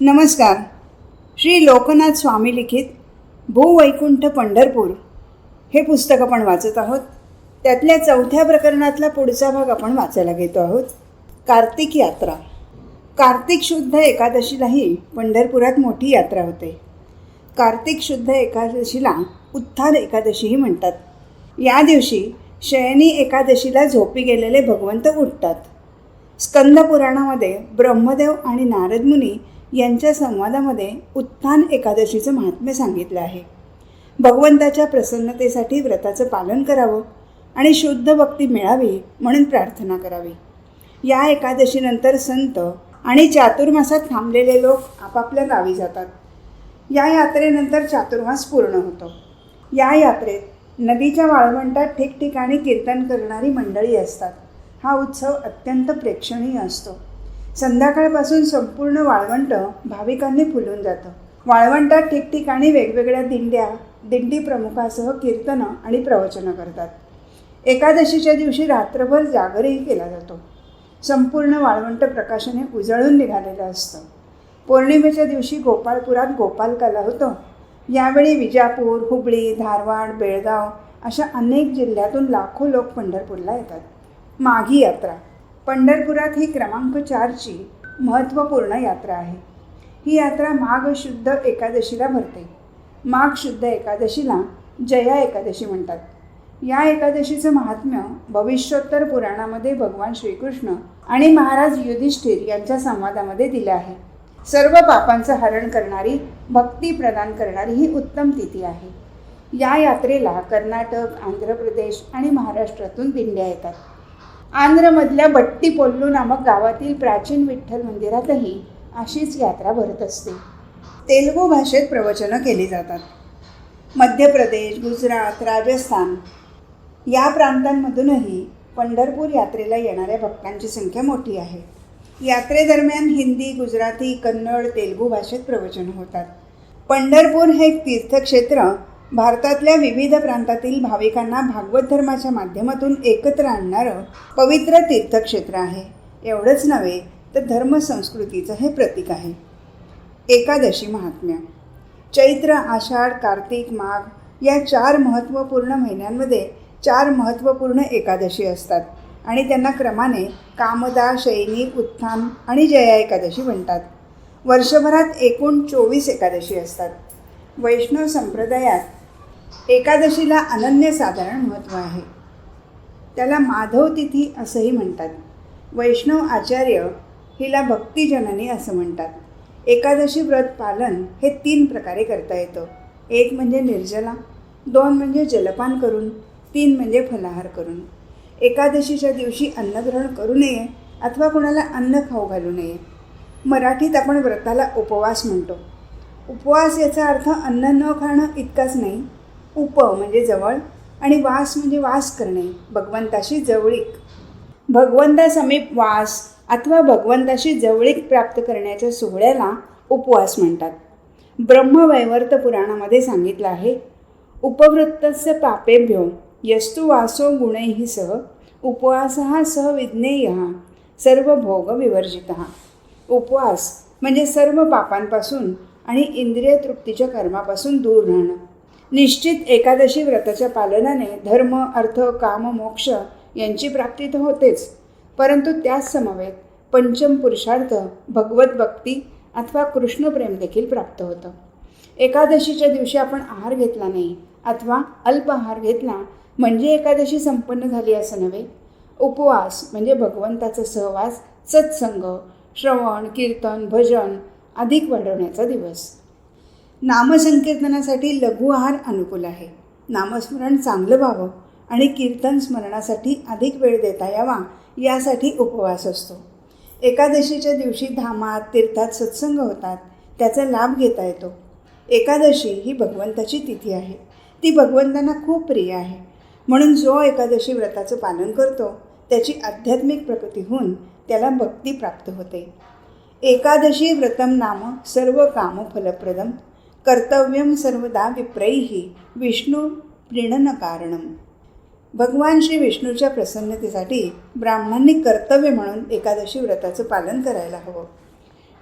नमस्कार. श्री लोकनाथ स्वामी लिखित भूवैकुंठ पंढरपूर. हे पुस्तक आपण वाचत आहोत. त्यातल्या चौथ्या प्रकरणातला पुढचा भाग आपण वाचायला घेतो आहोत. कार्तिक यात्रा. कार्तिक शुद्ध एकादशीलाही पंढरपुरात मोठी यात्रा होते. कार्तिक शुद्ध एकादशीला उत्थान एकादशीही म्हणतात. या दिवशी शयनी एकादशीला झोपी गेलेले भगवंत उठतात. स्कंद पुराणामध्ये ब्रह्मदेव आणि नारदमुनी यांच्या संवादामध्ये उत्थान एकादशीचं महात्म्य सांगितलं आहे. भगवंताच्या प्रसन्नतेसाठी व्रताचं पालन करावं आणि शुद्ध भक्ती मिळावी म्हणून प्रार्थना करावी. या एकादशीनंतर संत आणि चातुर्मासात थांबलेले लोक आपापल्या गावी जातात. या यात्रेनंतर चातुर्मास पूर्ण होतो. या यात्रेत नदीच्या वाळवंटात ठिकठिकाणी कीर्तन करणारी मंडळी असतात. हा उत्सव अत्यंत प्रेक्षणीय असतो. संध्याकाळपासून संपूर्ण वाळवंट भाविकांनी फुलून जातं. वाळवंटात ठिकठिकाणी वेगवेगळ्या दिंड्या दिंडी प्रमुखासह कीर्तनं आणि प्रवचनं करतात. एकादशीच्या दिवशी रात्रभर जागरही केला जातो. संपूर्ण वाळवंट प्रकाशाने उजळून निघालेलं असतं. पौर्णिमेच्या दिवशी गोपाळपुरात गोपालकाला होतं. यावेळी विजापूर हुबळी धारवाड बेळगाव अशा अनेक जिल्ह्यातून लाखो लोक पंढरपूरला येतात. माघी यात्रा पंढरपुरात ही क्रमांक चारची महत्त्वपूर्ण यात्रा आहे. ही यात्रा माघ शुद्ध एकादशीला भरते. माघ शुद्ध एकादशीला जया एकादशी म्हणतात. या एकादशीचं महात्म्य भविष्योत्तर पुराणामध्ये भगवान श्रीकृष्ण आणि महाराज युधिष्ठिर यांच्या संवादामध्ये दिलं आहे. सर्व पापांचं हरण करणारी भक्ती प्रदान करणारी ही उत्तम तिथी आहे. या यात्रेला कर्नाटक आंध्र प्रदेश आणि महाराष्ट्रातून दिंड्या येतात. आंध्रमधल्या बट्टीपोल्लू नामक गावातील प्राचीन विठ्ठल मंदिरातही अशीच यात्रा भरत असते. तेलुगू भाषेत प्रवचनं केली जातात. मध्य प्रदेश गुजरात राजस्थान या प्रांतांमधूनही पंढरपूर यात्रेला येणाऱ्या भक्तांची संख्या मोठी आहे. यात्रेदरम्यान हिंदी गुजराती कन्नड तेलुगू भाषेत प्रवचन होतात. पंढरपूर हे तीर्थक्षेत्र भारतातल्या विविध प्रांतातील भाविकांना भागवत धर्माच्या माध्यमातून एकत्र आणणारं पवित्र तीर्थक्षेत्र आहे. एवढंच नव्हे तर धर्मसंस्कृतीचं हे प्रतीक आहे. एकादशी महात्म्य. चैत्र आषाढ कार्तिक माघ या चार महत्त्वपूर्ण महिन्यांमध्ये चार महत्त्वपूर्ण एकादशी असतात आणि त्यांना क्रमाने कामदा शैनी उत्थान आणि जया एकादशी म्हणतात. वर्षभरात एकूण चोवीस एकादशी असतात. वैष्णव संप्रदायात एकादशीला अनन्यसाधारण महत्त्व आहे. त्याला माधव तिथी असंही म्हणतात. वैष्णव आचार्य हिला भक्तिजननी असं म्हणतात. एकादशी व्रत पालन हे तीन प्रकारे करता येतं. एक म्हणजे निर्जला दोन म्हणजे जलपान करून तीन म्हणजे फलाहार करून. एकादशीच्या दिवशी अन्नग्रहण करू नये अथवा कोणाला अन्न खाऊ घालू नये. मराठीत आपण व्रताला उपवास म्हणतो. उपवास याचा अर्थ अन्न न खाणं इतकाच नाही उप म्हणजे जवळ आणि वास म्हणजे वास करणे भगवंताशी जवळीक. भगवंतासमीप वास अथवा भगवंताशी जवळीक प्राप्त करण्याच्या सोहळ्याला उपवास म्हणतात. ब्रह्मवैवर्त पुराणामध्ये सांगितलं आहे उपवृत्तस्य पापेभ्यो यस्तु वासो गुणैः सह उपवासः सह विज्ञेय सर्व भोग विवर्जित. उपवास म्हणजे सर्व पापांपासून आणि इंद्रिय तृप्तीच्या कर्मापासून दूर राहणं. निश्चित एकादशी व्रताच्या पालनाने धर्म अर्थ काम मोक्ष यांची प्राप्ती तर होतेच. परंतु त्याच समवेत पंचम पुरुषार्थ भगवत भक्ती अथवा कृष्णप्रेम देखील प्राप्त होतं. एकादशीच्या दिवशी आपण आहार घेतला नाही अथवा अल्प आहार घेतला म्हणजे एकादशी संपन्न झाली असं नव्हे. उपवास म्हणजे भगवंताचा सहवास सत्संग श्रवण कीर्तन भजन अधिक वाढवण्याचा दिवस. नामसंकीर्तनासाठी लघु आहार अनुकूल आहे. नामस्मरण चांगलं व्हावं आणि कीर्तन स्मरणासाठी अधिक वेळ देता यावा यासाठी उपवास असतो. एकादशीच्या दिवशी धामात तीर्थात सत्संग होतात. त्याचा लाभ घेता येतो. एकादशी ही भगवंताची तिथी आहे. ती भगवंतांना खूप प्रिय आहे. म्हणून जो एकादशी व्रताचं पालन करतो त्याची आध्यात्मिक प्रगती होऊन त्याला भक्ती प्राप्त होते. एकादशी व्रतम नाम सर्व काम फलप्रदम कर्तव्यम सर्वदा विप्रैही विष्णू प्रीणनकारणम. भगवान श्री विष्णूच्या प्रसन्नतेसाठी ब्राह्मणांनी कर्तव्य म्हणून एकादशी व्रताचं पालन करायला हवं.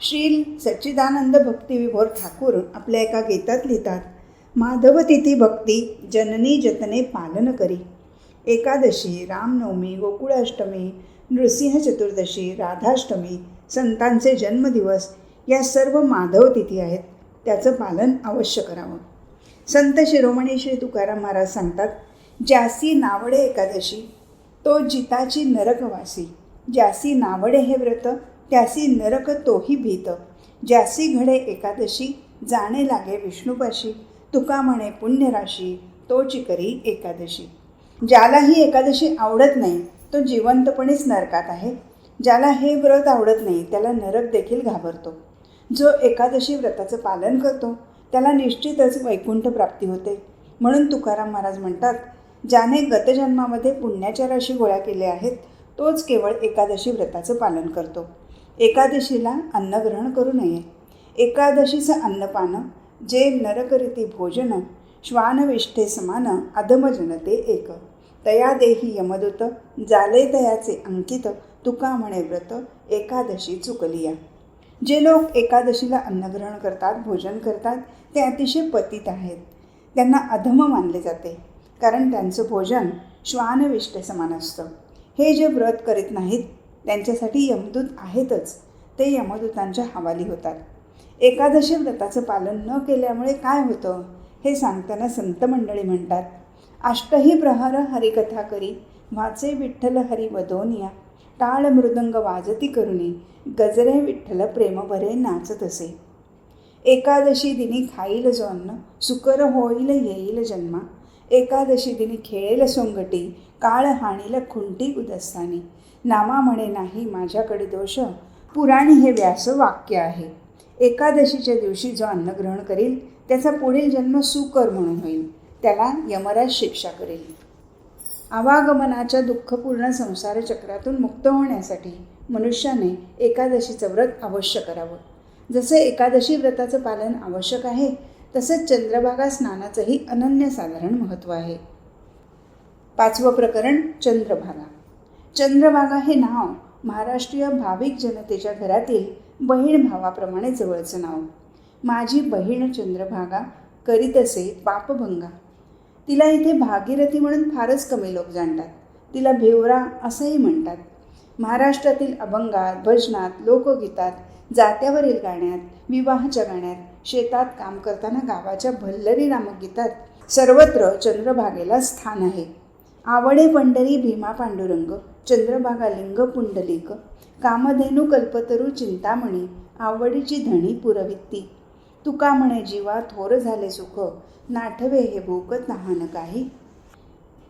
श्री सच्चिदानंद भक्तिविभोर ठाकूर आपल्या एका गीतात लिहितात माधव तिथी भक्ती जननी जतने पालन करी. एकादशी रामनवमी गोकुळाष्टमी नृसिंह चतुर्दशी राधाष्टमी संतांचे जन्मदिवस या सर्व माधव तिथी आहेत. त्याचं पालन अवश्य करावं. संत शिरोमणी श्री तुकाराम महाराज सांगतात ज्यासी नावडे एकादशी तो जिताची नरकवासी ज्यासी नावडे हे व्रत त्यासी नरक तोही भीत. ज्यासी घडे एकादशी जाणे लागे विष्णुपाशी. तुका म्हणे पुण्यराशी तोची करी एकादशी. ज्याला ही एकादशी आवडत नाही तो जिवंतपणेच नरकात आहे. ज्याला हे व्रत आवडत नाही त्याला नरक देखील घाबरतो. जो एकादशी व्रताचं पालन करतो त्याला निश्चितच वैकुंठ प्राप्ती होते. म्हणून तुकाराम महाराज म्हणतात ज्याने गतजन्मामध्ये पुण्याच्या राशी गोळ्या केल्या आहेत तोच केवळ एकादशी व्रताचं पालन करतो. एकादशीला अन्नग्रहण करू नये. एकादशीचं अन्नपान जे नरकरीती भोजन श्वानविष्ठे समान अधमजनते एक. तया देही यमदूत जाले तयाचे अंकित तुका म्हणे व्रत एकादशी चुकलिया. जे लोक एकादशीला अन्नग्रहण करतात भोजन करतात ते अतिशय पतित आहेत. त्यांना अधम मानले जाते कारण त्यांचं भोजन श्वानविष्ठे समान असतं. हे जे व्रत करीत नाहीत त्यांच्यासाठी यमदूत आहेतच. ते यमदूतांच्या हवाली होतात. एकादशी व्रताचं पालन न केल्यामुळे काय होतं हे सांगताना संत मंडळी म्हणतात अष्टही प्रहार हरिकथा करी वाचे विठ्ठल हरी वदोनिया टाळ मृदंग वाजती करुणी गजरे विठ्ठल प्रेमभरे नाचत असे. एकादशी दिनी खाईल जो अन्न सुकर होईल येईल जन्मा. एकादशी दिनी खेळेल सोंगटी काळ हाणील खुंटी उदस्तानी. नामा म्हणे नाही माझ्याकडे दोष. पुराणी हे व्यास वाक्य आहे. एकादशीच्या दिवशी जो अन्न ग्रहण करील त्याचा पुढील जन्म सुकर म्हणून होईल. त्याला यमराज शिक्षा करेल. आवागमनाच्या दुःखपूर्ण संसार चक्रातून मुक्त होण्यासाठी मनुष्याने एकादशीचं व्रत अवश्य करावं. जसं एकादशी व्रताचं पालन आवश्यक आहे तसंच चंद्रभागा स्नानाचंही अनन्यसाधारण महत्त्व आहे. पाचवं प्रकरण चंद्रभागा. चंद्रभागा हे नाव महाराष्ट्रीय भाविक जनतेच्या घरातील बहीण भावाप्रमाणे जवळचं नाव. माझी बहीण चंद्रभागा करीत असे पापभंगा. तिला इथे भागीरथी म्हणून फारच कमी लोक जाणतात. तिला भेवरा असंही म्हणतात. महाराष्ट्रातील अभंगात भजनात लोकगीतात जात्यावरील गाण्यात विवाहाच्या गाण्यात शेतात काम करताना गावाच्या भल्लरी नामक गीतात सर्वत्र चंद्रभागेला स्थान आहे. आवडे पंढरी भीमा पांडुरंग चंद्रभागा लिंग पुंडलिक कामधेनू कल्पतरू चिंतामणी आवडीची धणी पुरवित्ती. तुका म्हणे जीवा थोर झाले सुख नाठवे हे भोकत नहान काही.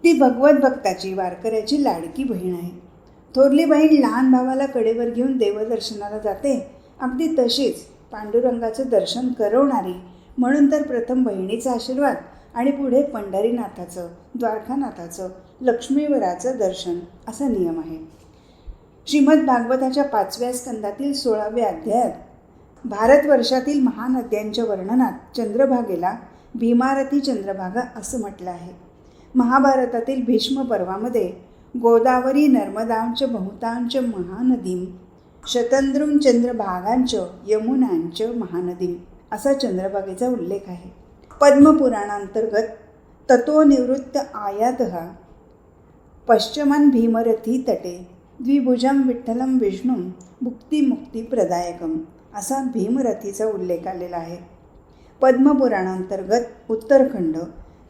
ती भगवत भक्ताची वारकऱ्याची लाडकी बहीण आहे. थोरली बहीण लहान भावाला कडेवर घेऊन देवदर्शनाला जाते. अगदी तशीच पांडुरंगाचं दर्शन करवणारी म्हणून तर प्रथम बहिणीचा आशीर्वाद आणि पुढे पंढरीनाथाचं द्वारकानाथाचं लक्ष्मीवराचं दर्शन असा नियम आहे. श्रीमद भागवताच्या पाचव्या स्कंदातील सोळाव्या अध्यायात भारतवर्षातील महानद्यांच्या वर्णनात चंद्रभागेला भीमारथी चंद्रभागा असं म्हटलं आहे. महाभारतातील भीष्म पर्वामध्ये गोदावरी नर्मदांच बहुतांच महानदीम शतंद्रुम चंद्रभागांच यमुनांच महानदीम असा चंद्रभागेचा उल्लेख आहे. पद्मपुराणांतर्गत तत्वनिवृत्त आयात पश्चिमन भीमरथी तटे द्विभुजम विठ्ठलम विष्णू मुक्तिमुक्तिप्रदायकम असा भीमरथीचा उल्लेख आलेला आहे. पद्मपुराणांतर्गत उत्तरखंड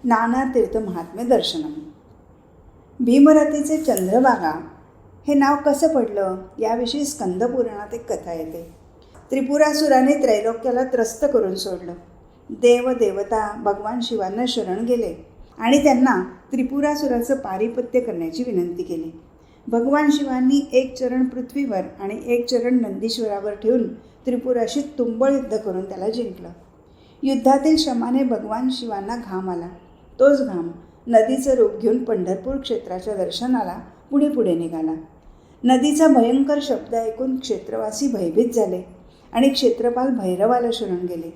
नाना तीर्थ महात्म्य दर्शनम. भीमरथीचे चंद्रभागा हे नाव कसं पडलं? याविषयी स्कंदपुराणात एक कथा येते. त्रिपुरासुराने त्रैलोक्याला त्रस्त करून सोडलं. देव देवता भगवान शिवांना शरण गेले आणि त्यांना त्रिपुरासुराचं पारिपत्य करण्याची विनंती केली. भगवान शिवांनी एक चरण पृथ्वीवर आणि एक चरण नंदीश्वरावर ठेवून त्रिपुराशी तुंबळ युद्ध करून त्याला जिंकलं. युद्धातील शमाने भगवान शिवांना घाम आला. तोच घाम नदीचं रूप घेऊन पंढरपूर क्षेत्राच्या दर्शनाला पुढे पुढे निघाला. नदीचा भयंकर शब्द ऐकून क्षेत्रवासी भयभीत झाले आणि क्षेत्रपाल भैरवाला शरण गेले.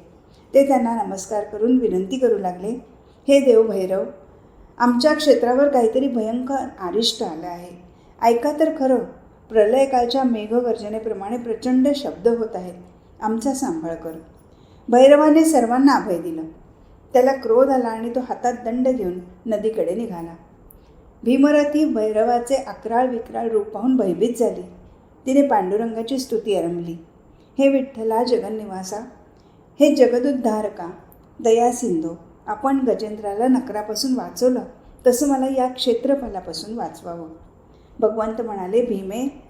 ते त्यांना नमस्कार करून विनंती करू लागले हे देव भैरव आमच्या क्षेत्रावर काहीतरी भयंकर आरिष्ट आलं आहे. ऐका तर खरं प्रलयकालच्या मेघगर्जनेप्रमाणे प्रचंड शब्द होत आहेत. आमचा सांभाळ कर. भैरवाने सर्वांना अभय दिलं. त्याला क्रोध आला आणि तो हातात दंड घेऊन नदीकडे निघाला. भीमरथी भैरवाचे अकराळ विक्राळ रूप पाहून भयभीत झाली. तिने पांडुरंगाची स्तुती आरंभली. हे विठ्ठला जगन्निवासा हे जगदुद्धारका दया सिंधू आपण गजेंद्राला नकरापासून वाचवलं तसं मला या क्षेत्रफलापासून वाचवावं. भगवंत म्हणाले भीमे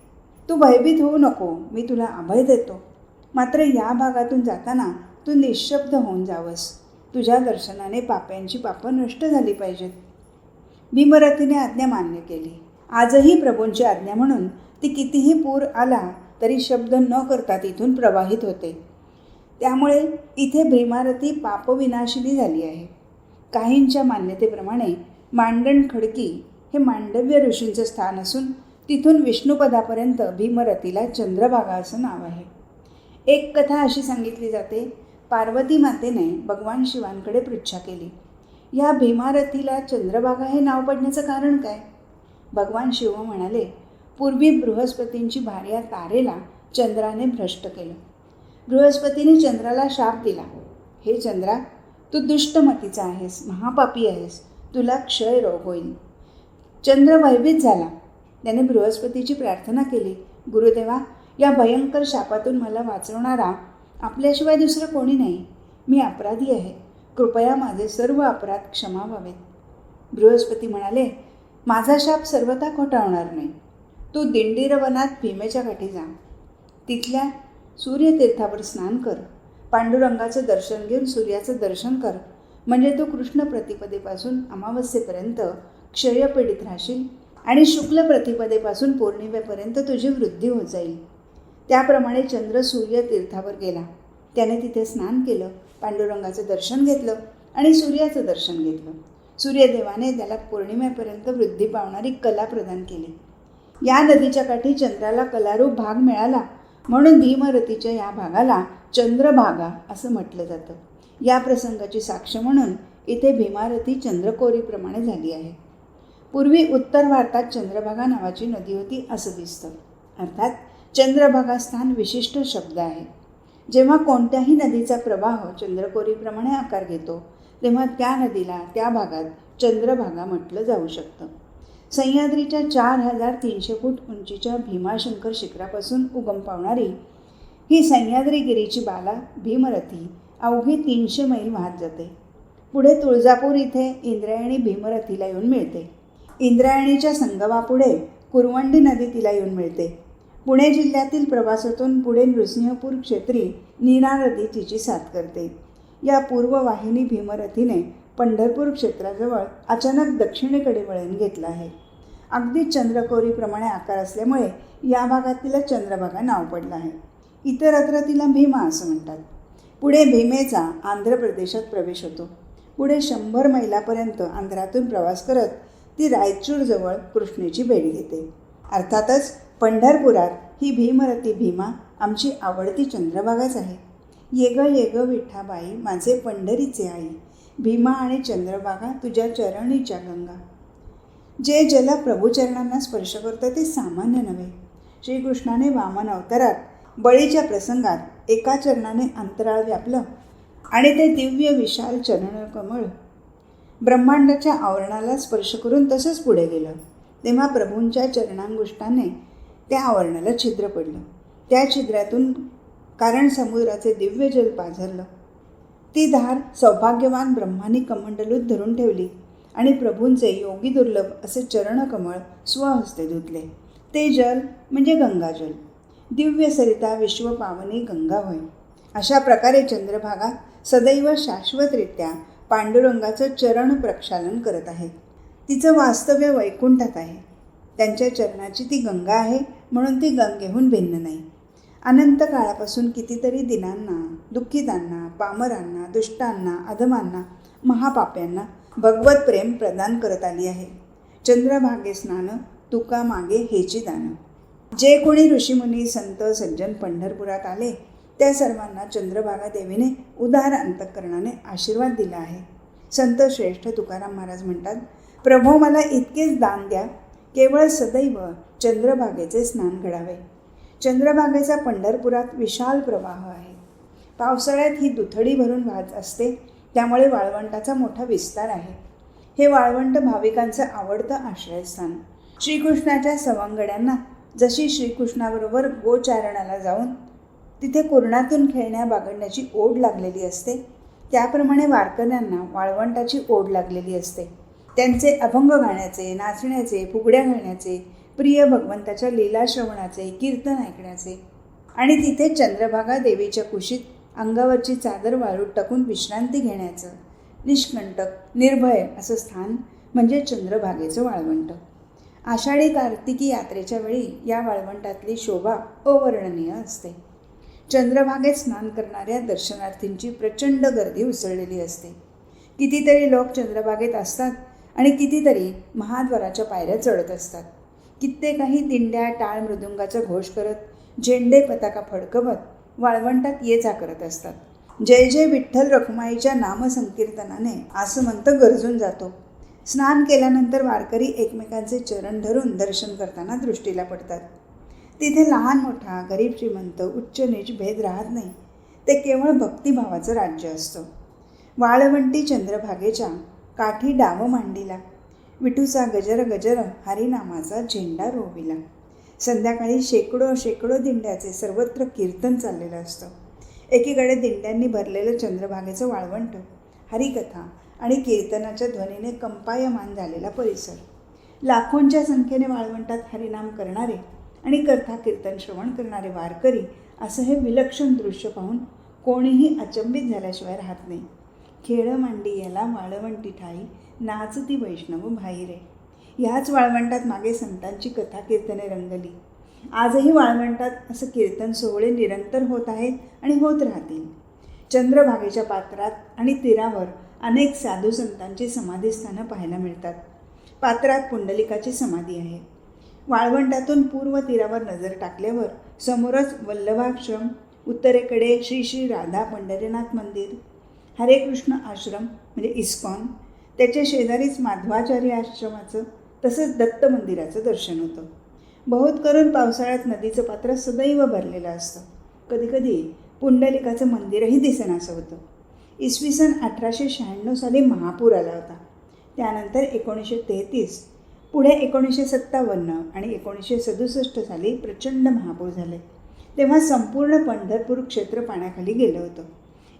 तू भयभीत होऊ नको मी तुला अभय देतो. मात्र या भागातून जाताना तू निशब्द होऊन जावंस. तुझ्या दर्शनाने पाप्यांची पापं नष्ट झाली पाहिजेत. भीमरथीने आज्ञा मान्य केली. आजही प्रभूंची आज्ञा म्हणून ती कितीही पूर आला तरी शब्द न करता तिथून प्रवाहित होते. त्यामुळे इथे भीमारथी पापविनाशिनी झाली आहे. काहींच्या मान्यतेप्रमाणे मांडण खडकी हे मांडव्य ऋषींचं स्थान असून तिथून विष्णुपदापर्यंत भीमरथीला चंद्रभागा असं नाव आहे. एक कथा अशी सांगितली जाते पार्वती मातेने भगवान शिवांकडे पृच्छा केली या भीमारथीला चंद्रभागा हे नाव पडण्याचं कारण काय? भगवान शिव म्हणाले पूर्वी बृहस्पतींची भार्या तारेला चंद्राने भ्रष्ट केलं. बृहस्पतीने चंद्राला शाप दिला. हे चंद्रा तू दुष्टमतीचा आहेस महापापी आहेस तुला क्षय रोग होईल. चंद्र भयभीत झाला. त्याने बृहस्पतीची प्रार्थना केली गुरुदेवा या भयंकर शापातून मला वाचवणारा आपल्याशिवाय दुसरं कोणी नाही. मी अपराधी आहे. कृपया माझे सर्व अपराध क्षमा व्हावेत. बृहस्पती म्हणाले माझा शाप सर्वता खोटावणार नाही. तू दिंडीरवनात भीमेच्या काठी जा. तिथल्या सूर्यतीर्थावर स्नान कर. पांडुरंगाचं दर्शन घेऊन सूर्याचं दर्शन कर. म्हणजे तू कृष्ण प्रतिपदेपासून अमावस्येपर्यंत क्षयपीडित राहशील आणि शुक्ल प्रतिपदेपासून पौर्णिमेपर्यंत तुझी वृद्धी होत जाईल. त्याप्रमाणे चंद्र सूर्य तीर्थावर गेला. त्याने तिथे स्नान केलं पांडुरंगाचं दर्शन घेतलं आणि सूर्याचं दर्शन घेतलं. सूर्यदेवाने त्याला पौर्णिमेपर्यंत वृद्धी पावणारी कला प्रदान केली. या नदीच्या काठी चंद्राला कलारूप भाग मिळाला म्हणून भीमरतीच्या या भागाला चंद्रभागा असं म्हटलं जातं. या प्रसंगाची साक्ष म्हणून इथे भीमारती चंद्रकोरीप्रमाणे झाली आहे. पूर्वी उत्तर भारतात चंद्रभागा नावाची नदी होती असं दिसतं. अर्थात चंद्रभागा स्थान विशिष्ट शब्द आहे. जेव्हा कोणत्याही नदीचा प्रवाह चंद्रकोरीप्रमाणे आकार घेतो तेव्हा त्या नदीला त्या भागात चंद्रभागा म्हटलं जाऊ शकतं. सह्याद्रीच्या चार हजार तीनशे फूट उंचीच्या भीमाशंकर शिखरापासून उगम पावणारी ही सह्याद्रीगिरीची बाला भीमरथी अवघी तीनशे मैल वाहत जाते. पुढे तुळजापूर इथे इंद्रायणी भीमरथीला येऊन मिळते. इंद्रायणीच्या संगमापुढे कुरवंडी नदी तिला येऊन मिळते. पुणे जिल्ह्यातील प्रवासातून पुढे नृसिंहपूर क्षेत्री नीरा नदी तिची साथ करते. या पूर्ववाहिनी भीमरथीने पंढरपूर क्षेत्राजवळ अचानक दक्षिणेकडे वळण घेतलं आहे. अगदी चंद्रकोरीप्रमाणे आकार असल्यामुळे या भागात तिला चंद्रभागा नाव पडलं आहे. इतरत्र तिला भीमा असं म्हणतात. पुढे भीमेचा आंध्र प्रदेशात प्रवेश होतो. पुढे शंभर मैलापर्यंत आंध्रातून प्रवास करत ती रायचूरजवळ कृष्णेची भेट घेते. अर्थातच पंढरपुरात ही भीमरती भीमा आमची आवडती चंद्रभागाच आहे. येग येग विठाबाई माझे पंढरीचे आई भीमा आणि चंद्रभागा तुझ्या चरणीच्या गंगा. जे जल प्रभूचरणांना स्पर्श करतं ते सामान्य नव्हे. श्रीकृष्णाने वामन अवतारात बळीच्या प्रसंगात एका चरणाने अंतराळ व्यापलं आणि ते दिव्य विशाल चरणकमळ ब्रह्मांडाच्या आवरणाला स्पर्श करून तसंच पुढे गेलं. तेव्हा प्रभूंच्या चरणांगुष्टाने त्या आवरणाला छिद्र पडलं. त्या छिद्रातून कारण समुद्राचे दिव्य जल पाझरलं. ती धार सौभाग्यवान ब्रह्मानी कमंडलूत धरून ठेवली आणि प्रभूंचे योगी दुर्लभ असे चरणकमळ स्वहस्ते धुतले. ते जल म्हणजे गंगाजल. दिव्य सरिता विश्वपावनी गंगा होय. अशा प्रकारे चंद्रभागा सदैव शाश्वतरित्या पांडुरंगाचं चरण प्रक्षालन करत आहे तिचं वास्तव्य वैकुंठात आहे. त्यांच्या चरणाची ती गंगा आहे म्हणून ती गंगेहून भिन्न नाही. अनंत काळापासून कितीतरी दिनांना दुःखितांना पामरांना दुष्टांना अधमांना महापाप्यांना भगवत प्रेम प्रदान करत आली आहे. चंद्रभागे स्नान तुका मागे हेची दानं. जे कोणी ऋषीमुनी संत सज्जन पंढरपुरात आले त्या सर्वांना चंद्रभागा देवीने उदार अंतःकरणाने आशीर्वाद दिला आहे. संत श्रेष्ठ तुकाराम महाराज म्हणतात प्रभो मला इतकेच दान द्या केवळ सदैव चंद्रभागेचे स्नान घडावे. चंद्रभागेचा पंढरपुरात विशाल प्रवाह आहे. पावसाळ्यात ही दुथडी भरून वाहत असते त्यामुळे वाळवंटाचा मोठा विस्तार आहे. हे वाळवंट भाविकांचं आवडतं आश्रयस्थान. श्रीकृष्णाच्या सवंगड्यांना जशी श्रीकृष्णाबरोबर गोचारणाला जाऊन तिथे कुरणातून खेळण्या बागडण्याची ओढ लागलेली असते त्याप्रमाणे वारकऱ्यांना वाळवंटाची ओढ लागलेली असते. त्यांचे अभंग गाण्याचे नाचण्याचे फुगड्या घालण्याचे प्रिय भगवंताच्या लीला श्रवणाचे कीर्तन ऐकण्याचे. आणि तिथे चंद्रभागा देवीच्या कुशीत अंगावरची चादर वाळूत टाकून विश्रांती घेण्याचं. निष्कंटक निर्भय असं स्थान म्हणजे चंद्रभागेचं वाळवंट. आषाढी कार्तिकी यात्रेच्या वेळी या वाळवंटातली शोभा अवर्णनीय असते. चंद्रभागेत स्नान करणाऱ्या दर्शनार्थींची प्रचंड गर्दी उसळलेली असते. कितीतरी लोक चंद्रभागेत असतात आणि कितीतरी महाद्वाराच्या पायऱ्या चढत असतात. कित्येकही दिंड्या टाळ मृदुंगाचा घोष करत झेंडे पताका फडकवत वाळवंटात ये जा करत असतात. जय जय विठ्ठल रखुमाईच्या नामसंकीर्तनाने आसमंत गरजून जातो. स्नान केल्यानंतर वारकरी एकमेकांचे चरण धरून दर्शन करताना दृष्टीला पडतात. तिथे लहान मोठा गरीब श्रीमंत उच्च नीच भेद राहत नाही. ते केवळ भक्तिभावाचं राज्य असतं. वाळवंटी चंद्रभागेच्या काठी डाव मांडीला. विठूचा गजर गजर हरिनामाचा झेंडा रोविला. संध्याकाळी शेकडो शेकडो दिंड्याचे सर्वत्र कीर्तन चाललेलं असतं. एकीकडे दिंड्यांनी भरलेलं चंद्रभागेचं वाळवंट हरिकथा आणि कीर्तनाच्या ध्वनीने कंपायमान झालेला परिसर. लाखोंच्या संख्येने वाळवंटात हरिनाम करणारे आणि कथा कीर्तन श्रवण करणारे वारकरी असं हे विलक्षण दृश्य पाहून कोणीही अचंबित झाल्याशिवाय राहत नाही. खेळ मांडी याला वाळवंटी ठाई नाचती वैष्णव भाईरे. ह्याच वाळवंटात मागे संतांची कथा कीर्तने रंगली. आजही वाळवंटात असं कीर्तन सोहळे निरंतर होत आहेत आणि होत राहतील. चंद्रभागेच्या पात्रात आणि तीरावर अनेक साधू संतांची समाधीस्थानं पाहायला मिळतात. पात्रात पुंडलिकाची समाधी आहे. वाळवंटातून पूर्व तीरावर नजर टाकल्यावर समोरच वल्लभाश्रम उत्तरेकडे श्री श्री राधा पंढरीनाथ मंदिर हरे कृष्ण आश्रम म्हणजे इस्कॉन त्याच्या शेजारीच माधवाचार्य आश्रमाचं तसंच दत्त मंदिराचं दर्शन होतं. बहुत करून पावसाळ्यात नदीचं पात्र सदैव भरलेलं असतं. कधीकधी पुंडलिकाचं मंदिरही दिसेनासं होतं. इसवी सन अठराशे शहाण्णव साली महापूर आला होता. त्यानंतर एकोणीसशे तेहतीस पुढे एकोणीसशे सत्तावन्न आणि एकोणीसशे सदुसष्ट साली प्रचंड महापूर झाले. तेव्हा संपूर्ण पंढरपूर क्षेत्र पाण्याखाली गेलं होतं.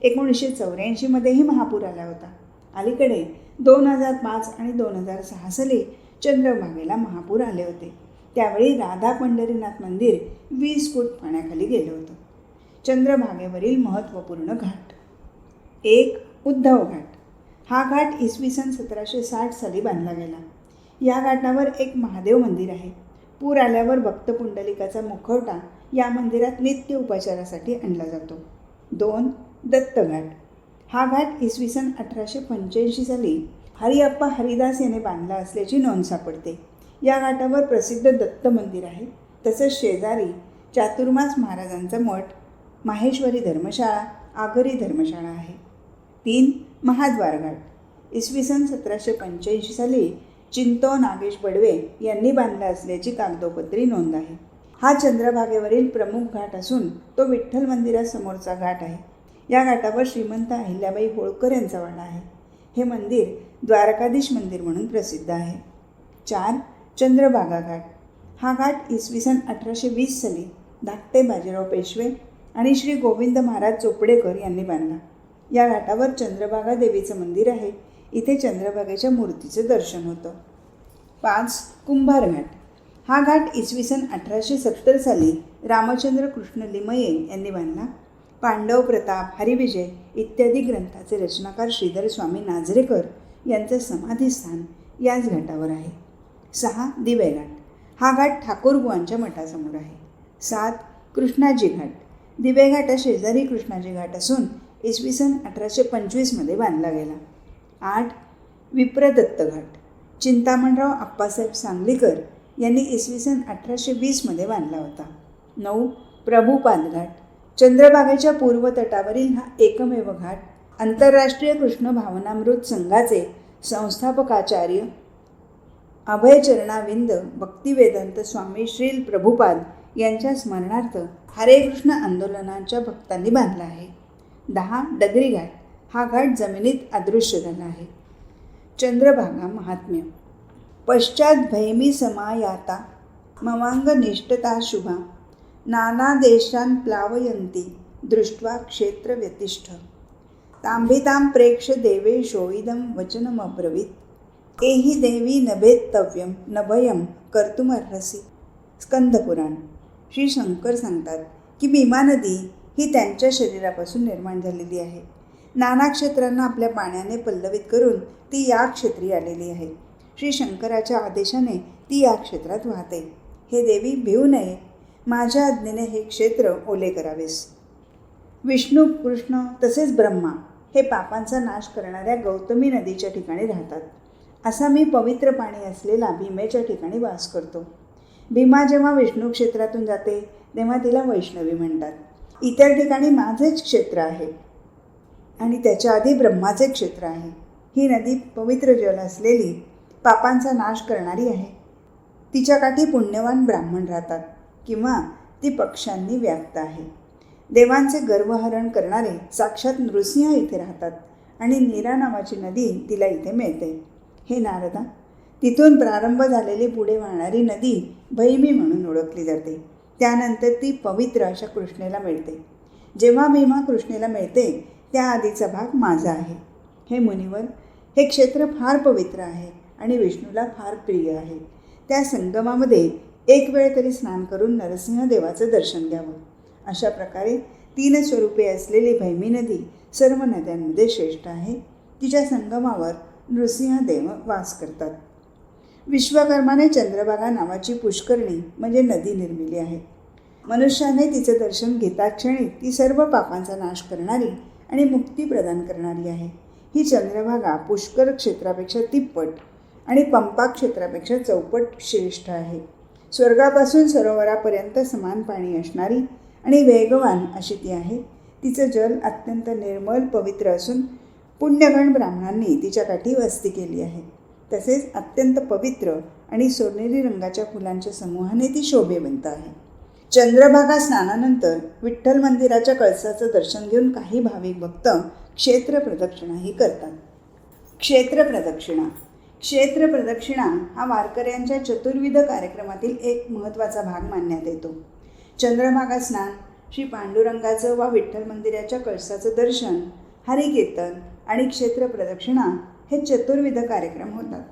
एकोणीसशे चौऱ्याऐंशीमध्येही महापूर आला होता. अलीकडे दोन हजार पाच आणि दोन हजार सहा साली चंद्रभागेला महापूर आले होते. त्यावेळी राधा पंढरीनाथ मंदिर वीस फूट पाण्याखाली गेलं होतं. चंद्रभागेवरील महत्त्वपूर्ण घाट. एक उद्धव घाट. हा घाट इसवी सन सतराशे साठ साली बांधला गेला. या घाटावर एक महादेव मंदिर आहे. पूर आल्यावर भक्त पुंडलिकाचा मुखवटा या मंदिरात नित्य उपचारासाठी आणला जातो. दोन दत्तघाट. हा घाट इसवी सन अठराशे पंच्याऐंशी साली हरिअप्पा हरिदास याने बांधला असल्याची नोंद सापडते. या घाटावर प्रसिद्ध दत्त मंदिर आहे. तसंच शेजारी चातुर्मास महाराजांचा मठ माहेश्वरी धर्मशाळा आगरी धर्मशाळा आहे. तीन महाद्वार घाट. इसवी सन सतराशे पंच्याऐंशी साली चिंतो नागेश बडवे यांनी बांधला असल्याची कागदोपत्री नोंद आहे. हा चंद्रभागेवरील प्रमुख घाट असून तो विठ्ठल मंदिरासमोरचा घाट आहे. या घाटावर श्रीमंत अहिल्याबाई होळकर यांचा वाडा आहे. हे मंदिर द्वारकाधीश मंदिर म्हणून प्रसिद्ध आहे. चार चंद्रभागा घाट. हा घाट इसवी सन अठराशे वीस साली धाकटे बाजीराव पेशवे आणि श्री गोविंद महाराज चोपडेकर यांनी बांधला. या घाटावर चंद्रभागा देवीचं मंदिर आहे. इथे चंद्रभागेच्या मूर्तीचं दर्शन होतं. पाच कुंभार घाट. हा घाट इसवी सन अठराशे सत्तर साली रामचंद्र कृष्ण लिमये यांनी बांधला. पांडव प्रताप हरिविजय इत्यादी ग्रंथाचे रचनाकार श्रीधर स्वामी नाझरेकर यांचं समाधीस्थान याच घाटावर आहे. सहा दिवे घाट. हा घाट ठाकूरबुवांच्या मठासमोर आहे. सात कृष्णाजी घाट. दिवे घाटा शेजारी कृष्णाजी घाट असून इसवी सन अठराशे पंचवीसमध्ये बांधला गेला. आठ विप्रदत्त घाट. चिंतामणराव आप्पासाहेब सांगलीकर यांनी इसवी सन अठराशे वीसमध्ये बांधला होता. नऊ प्रभुपाद घाट. चंद्रभागेच्या पूर्व तटावरील हा एकमेव घाट आंतरराष्ट्रीय कृष्ण भावनामृत संघाचे संस्थापकाचार्य अभयचरणाविंद भक्तिवेदांत स्वामी श्रील प्रभुपाद यांच्या स्मरणार्थ हरे कृष्ण आंदोलनाच्या भक्तांनी बांधला आहे. दहा डगरी घाट हा घाट जमिनीत अदृश्य झाला आहे. चंद्रभागा महात्म्य. पश्चात भैमी समायाता ममांग निष्ठता शुभा नाना देशान प्लावयंती दृष्ट्वा क्षेत्र व्यतिष्ठ। तांबितां प्रेक्ष देवेशो इदं वचनमब्रवीत्। एहि देवी नभेत्तव्यं न भयं कर्तुमर्हसि। स्कंदपुराण। श्री शंकर सांगतात की भीमा नदी ही त्यांच्या शरीरापासून निर्माण झालेली आहे. नाना क्षेत्रांना आपल्या पाण्याने पल्लवित करून ती या क्षेत्री आलेली आहे. श्री शंकराच्या आदेशाने ती या क्षेत्रात वाहते. हे देवी भिऊ नये माझ्या आज्ञेने हे क्षेत्र ओले करावेस. विष्णू कृष्ण तसेच ब्रह्मा हे पापांचा नाश करणाऱ्या गौतमी नदीच्या ठिकाणी राहतात. असा मी पवित्र पाणी असलेला भीमेच्या ठिकाणी वास करतो. भीमा जेव्हा विष्णू क्षेत्रातून जाते तेव्हा तिला वैष्णवी म्हणतात. इतर ठिकाणी माझेच क्षेत्र आहे आणि त्याच्या आधी ब्रह्माचे क्षेत्र आहे. ही नदी पवित्र जल असलेली पापांचा नाश करणारी आहे. तिच्या काठी पुण्यवान ब्राह्मण राहतात. किंवा ती पक्ष्यांनी व्याप्त आहे. देवांचे गर्वहरण करणारे साक्षात नृसिंह इथे राहतात आणि नीरा नावाची नदी तिला इथे मिळते. हे नारदा तिथून प्रारंभ झालेली पुढे वाहणारी नदी भैमी म्हणून ओळखली जाते. त्यानंतर ती पवित्र अशा कृष्णेला मिळते. जेव्हा भीमा कृष्णेला मिळते त्या आधीचा भाग माझा आहे. हे मुनिवर हे क्षेत्र फार पवित्र आहे आणि विष्णूला फार प्रिय आहे. त्या संगमामध्ये एक वेळ तरी स्नान करून नरसिंह देवाचं दर्शन घ्यावं. अशा प्रकारे तीन स्वरूपे असलेली भैमी नदी सर्व नद्यांमध्ये श्रेष्ठ आहे. तिच्या संगमावर नृसिंहदेव वास करतात. विश्वकर्माने चंद्रभागा नावाची पुष्करणी म्हणजे नदी निर्मिली आहे. मनुष्याने तिचं दर्शन घेताक्षणी ती सर्व पापांचा नाश करणारी आणि मुक्ती प्रदान करणारी आहे. ही चंद्रभागा पुष्कर क्षेत्रापेक्षा तिप्पट आणि पंपा क्षेत्रापेक्षा चौपट श्रेष्ठ आहे. स्वर्गापासून सरोवरापर्यंत समान पाणी असणारी आणि वेगवान अशी ती आहे. तिचं जल अत्यंत निर्मल पवित्र असून पुण्यगण ब्राह्मणांनी तिच्या काठी वस्ती केली आहे. तसेच अत्यंत पवित्र आणि सोनेरी रंगाच्या फुलांच्या समूहाने ती शोभेवंत आहे. चंद्रभागा स्नानानंतर विठ्ठल मंदिराच्या कळसाचं दर्शन घेऊन काही भाविक भक्त क्षेत्र प्रदक्षिणाही करतात. क्षेत्र प्रदक्षिणा क्षेत्र प्रदक्षिणा हा वारकऱ्यांच्या चतुर्विध कार्यक्रमातील एक महत्त्वाचा भाग मानण्यात येतो. चंद्रभागा स्नान श्री पांडुरंगाचं वा विठ्ठल मंदिराच्या कळसाचं दर्शन हरिकीर्तन आणि क्षेत्र प्रदक्षिणा हे चतुर्विध कार्यक्रम होतात.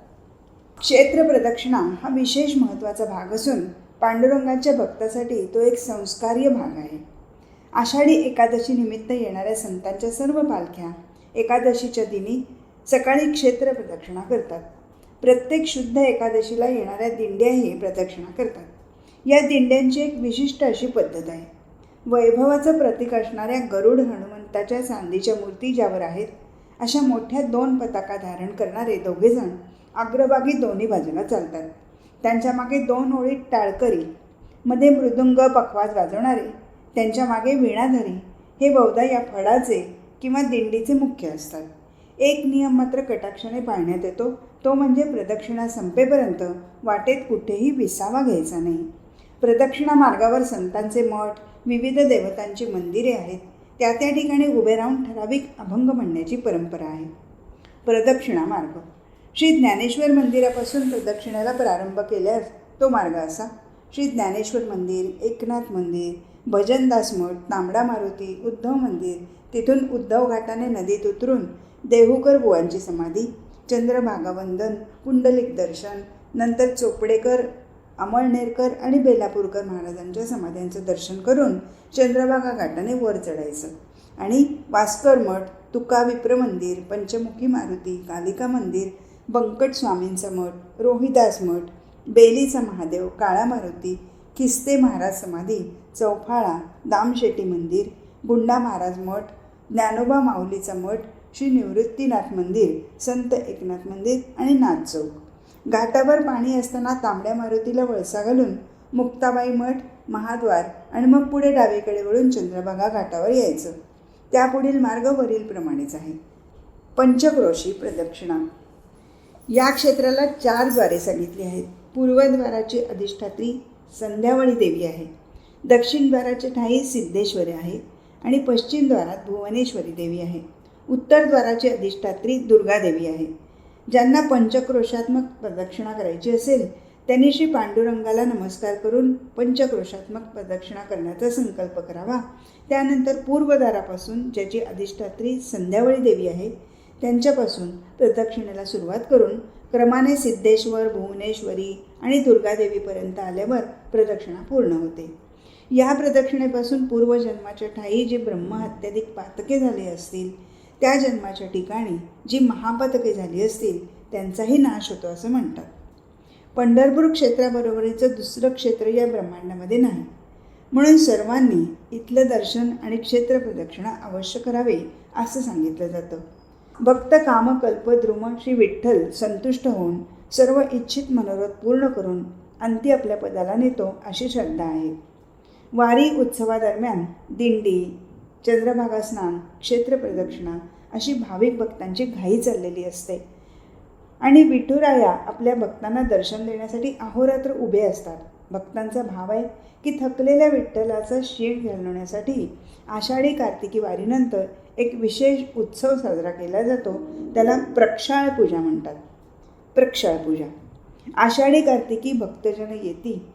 क्षेत्र प्रदक्षिणा हा विशेष महत्त्वाचा भाग असून पांडुरंगाच्या भक्तासाठी तो एक संस्कार्य भाग आहे. आषाढी एकादशी निमित्त येणाऱ्या संतांच्या सर्व पालख्या एकादशीच्या दिनी सकाळी क्षेत्र प्रदक्षिणा करतात. प्रत्येक शुद्ध एकादशीला येणाऱ्या दिंड्याही प्रदक्षिणा करतात. या दिंड्यांची एक विशिष्ट अशी पद्धत आहे. वैभवाचं प्रतीक असणाऱ्या गरुड हनुमंताच्या चांदीच्या मूर्ती ज्यावर आहेत अशा मोठ्या दोन पताका धारण करणारे दोघेजण अग्रभागी दोन्ही बाजूला चालतात. त्यांच्या मागे दोन ओळीत टाळकरी मध्ये मृदुंग पखवाज वाजवणारे त्यांच्या मागे विणाधरी हे बहुधा या फळाचे किंवा दिंडीचे मुख्य असतात. एक नियम मात्र कटाक्षाने पाळण्यात येतो तो म्हणजे प्रदक्षिणा संपेपर्यंत वाटेत कुठेही विसावा घ्यायचा नाही. प्रदक्षिणा मार्गावर संतांचे मठ विविध देवतांची मंदिरे आहेत. त्या त्या ठिकाणी उभे राहून ठराविक अभंग म्हणण्याची परंपरा आहे. प्रदक्षिणा मार्ग. श्री ज्ञानेश्वर मंदिरापासून प्रदक्षिणेला प्रारंभ केल्यास तो मार्ग असा. श्री ज्ञानेश्वर मंदिर एकनाथ मंदिर भजनदास मठ तांबडा मारुती उद्धव मंदिर तिथून उद्धव घाटाने नदीत उतरून देहूकर बुवांची समाधी चंद्रभागावंदन कुंडलिक पुंडलिक दर्शन नंतर चोपडेकर अमळनेरकर आणि बेलापूरकर महाराजांच्या समाध्यांचं दर्शन करून चंद्रभागा घाटाने वर चढायचं. आणि वास्कर मठ तुका विप्र मंदिर पंचमुखी मारुती कालिका मंदिर बंकट स्वामींचा मठ रोहिदास मठ बेलीचा महादेव काळा मारुती किस्ते महाराज समाधी चौफाळा दामशेटी मंदिर गुंडा महाराज मठ ज्ञानोबा माऊलीचा मठ श्री निवृत्तीनाथ मंदिर संत एकनाथ मंदिर आणि नाथ चौक. घाटावर पाणी असताना तांबड्या मारुतीला वळसा घालून मुक्ताबाई मठ महाद्वार आणि मग पुढे डावीकडे वळून चंद्रभागा घाटावर यायचं. त्यापुढील मार्ग वरीलप्रमाणेच आहे. पंचक्रोशी प्रदक्षिणा. या क्षेत्राला चारद्वारे सांगितली आहेत. पूर्वद्वाराची अधिष्ठात्री संध्यावळी देवी आहे. दक्षिण द्वाराचे ठाई सिद्धेश्वरी आहे आणि पश्चिम द्वारात भुवनेश्वरी देवी आहे. उत्तरद्वाराची अधिष्ठात्री दुर्गादेवी आहे ज्यांना पंचक्रोशात्मक प्रदक्षिणा करायची असेल त्यांनी श्री पांडुरंगाला नमस्कार करून पंचक्रोशात्मक प्रदक्षिणा करण्याचा संकल्प करावा. त्यानंतर पूर्वदारापासून ज्याची अधिष्ठात्री संध्यावळी देवी आहे त्यांच्यापासून प्रदक्षिणेला सुरुवात करून क्रमाने सिद्धेश्वर भुवनेश्वरी आणि दुर्गादेवीपर्यंत आल्यावर प्रदक्षिणा पूर्ण होते. या प्रदक्षिणेपासून पूर्वजन्माच्या ठाई जी ब्रह्महत्याधिक पातके झाले असतील त्या जन्माच्या ठिकाणी जी महापातके झाली असतील त्यांचाही नाश होतो असं म्हणतात. पंढरपूर क्षेत्राबरोबरीचं दुसरं क्षेत्र या ब्रह्मांडामध्ये नाही. म्हणून सर्वांनी इथलं दर्शन आणि क्षेत्र प्रदक्षिणा अवश्य करावे असं सांगितलं जातं. भक्त कामकल्प द्रुम श्री विठ्ठल संतुष्ट होऊन सर्व इच्छित मनोरथ पूर्ण करून अंती आपल्या पदाला नेतो अशी श्रद्धा आहे. वारी उत्सवादरम्यान दिंडी चंद्रभागा स्नान क्षेत्र प्रदक्षिणा अशी भाविक भक्तांची घाई चाललेली असते. आणि विठुराया आपल्या भक्तांना दर्शन देण्यासाठी अहोरात्र उभे असतात. भक्तांचा भाव आहे की थकलेल्या विठ्ठलाचा शीण घालवण्यासाठी आषाढी कार्तिकी वारीनंतर एक विशेष उत्सव साजरा केला जातो. त्याला प्रक्षाळ पूजा म्हणतात. प्रक्षाळ पूजा. आषाढी कार्तिकी भक्तजन येती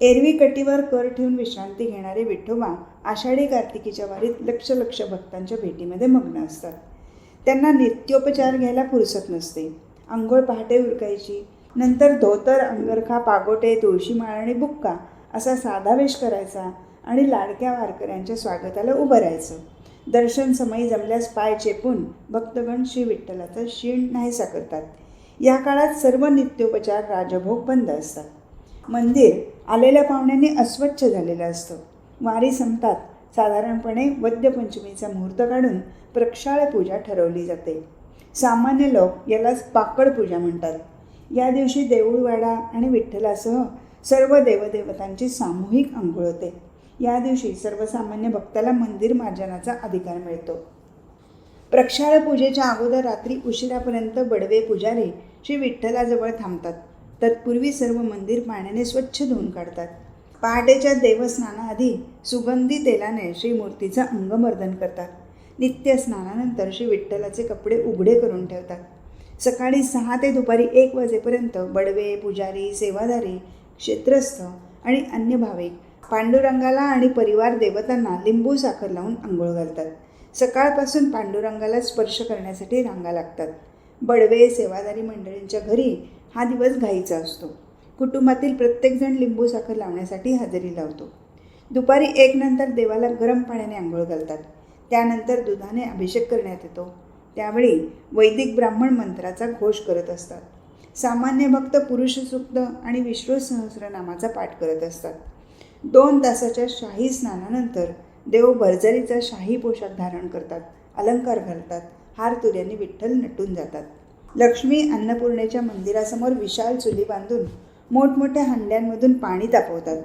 एरवी कटीवर कर ठेवून विश्रांती घेणारे विठोबा आषाढी कार्तिकीच्या वारीत लक्ष लक्ष भक्तांच्या भेटीमध्ये मग्न असतात. त्यांना नित्योपचार घ्यायला फुरसत नसते. आंघोळ पहाटे उरकायची नंतर धोतर अंगरखा पागोटे तुळशीमाळ आणि बुक्का असा साधा वेश करायचा आणि लाडक्या वारकऱ्यांच्या स्वागताला उभं राहायचं. दर्शन समयी जमल्यास पाय चेपून भक्तगण श्री विठ्ठलाचं शीण नाहीसा करतात. या काळात सर्व नित्योपचार राजभोग बंद असतात. मंदिर आलेल्या पाहुण्यांनी अस्वच्छ झालेलं असतं. वारी संपतात. साधारणपणे वद्यपंचमीचा मुहूर्त काढून प्रक्षाळ पूजा ठरवली जाते. सामान्य लोक यालाच पाकड पूजा म्हणतात. या दिवशी देऊळवाडा आणि विठ्ठलासह सर्व देवदेवतांची सामूहिक आंघोळ होते. या दिवशी सर्वसामान्य भक्ताला मंदिर मार्जनाचा अधिकार मिळतो. प्रक्षाळ पूजेच्या अगोदर रात्री उशिरापर्यंत बडवे पुजारी श्री विठ्ठलाजवळ थांबतात. तत्पूर्वी सर्व मंदिर पाण्याने स्वच्छ धुवून काढतात. पहाटेच्या देवस्नानाआधी सुगंधी तेलाने श्रीमूर्तीचं अंगमर्दन करतात. नित्य स्नानानंतर श्री विठ्ठलाचे कपडे उघडे करून ठेवतात. सकाळी सहा ते दुपारी एक वाजेपर्यंत बडवे पुजारी सेवाधारी क्षेत्रस्थ आणि अन्य भाविक पांडुरंगाला आणि परिवार देवतांना लिंबू साखर लावून आंघोळ घालतात. सकाळपासून पांडुरंगाला स्पर्श करण्यासाठी रांगा लागतात. बडवे सेवादारी मंडळींच्या घरी हा दिवस घाईचा असतो. कुटुंबातील प्रत्येकजण लिंबू साखर लावण्यासाठी हजेरी लावतो. दुपारी एक नंतर देवाला गरम पाण्याने आंघोळ घालतात. त्यानंतर दुधाने अभिषेक करण्यात येतो. त्यावेळी वैदिक ब्राह्मण मंत्राचा घोष करत असतात. सामान्य भक्त पुरुष सुक्त आणि विष्णू सहस्रनामाचा पाठ करत असतात. दोन तासाच्या शाही स्नानानंतर देव भरजरीचा शाही पोशाख धारण करतात अलंकार घालतात हार तुऱ्यांनी विठ्ठल नटून जातात. लक्ष्मी अन्नपूर्णेच्या मंदिरासमोर विशाल चुली बांधून मोठमोठ्या हंड्यांमधून पाणी तापवतात.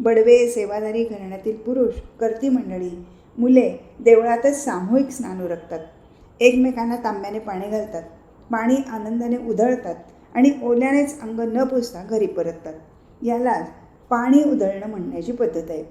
बडवे सेवाधारी घराण्यातील पुरुष कर्ती मंडळी मुले देवळातच सामूहिक स्नान उरकतात. एकमेकांना तांब्याने पाणी घालतात. पाणी आनंदाने उधळतात आणि ओल्यानेच अंग न पुसता घरी परततात. यालाच पाणी उधळणं म्हणण्याची पद्धत आहे.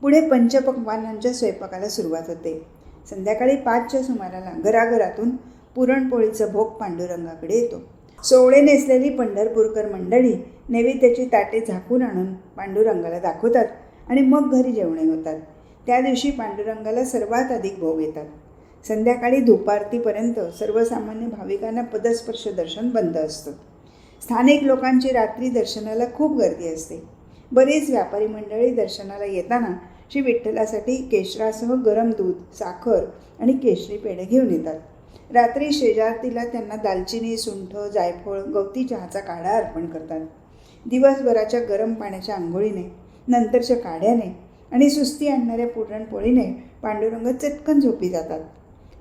पुढे पंचपक्वानांच्या स्वयंपाकाला सुरुवात होते. संध्याकाळी पाचच्या सुमाराला घराघरातून पुरणपोळीचं भोग पांडुरंगाकडे येतो. सोवळे नेसलेली पंढरपूरकर मंडळी नैवेद्याची ताटे झाकून आणून पांडुरंगाला दाखवतात आणि मग घरी जेवणे होतात. त्या दिवशी पांडुरंगाला सर्वात अधिक भोग येतात. संध्याकाळी धुपारतीपर्यंत सर्वसामान्य भाविकांना पदस्पर्श दर्शन बंद असतं. स्थानिक लोकांची रात्री दर्शनाला खूप गर्दी असते. बरीच व्यापारी मंडळी दर्शनाला येताना श्री विठ्ठलासाठी केशरासह गरम दूध साखर आणि केशरी पेढे घेऊन येतात. रात्री शेजारतीला त्यांना दालचिनी सुंठ जायफळ गवती चहाचा काढा अर्पण करतात. दिवसभराच्या गरम पाण्याच्या आंघोळीने नंतरच्या काड्याने आणि सुस्ती आणणाऱ्या पुरणपोळीने पांडुरंग चटकन झोपी जातात.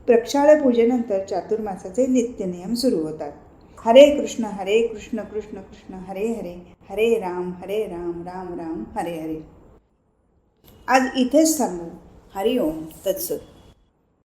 प्रक्षाळ पूजेनंतर चातुर्मासाचे नित्यनियम सुरू होतात. हरे कृष्ण हरे कृष्ण कृष्ण कृष्ण हरे हरे हरे राम हरे राम राम राम हरे हरे. आज इथेच थांबू. हरिओम तत्सत.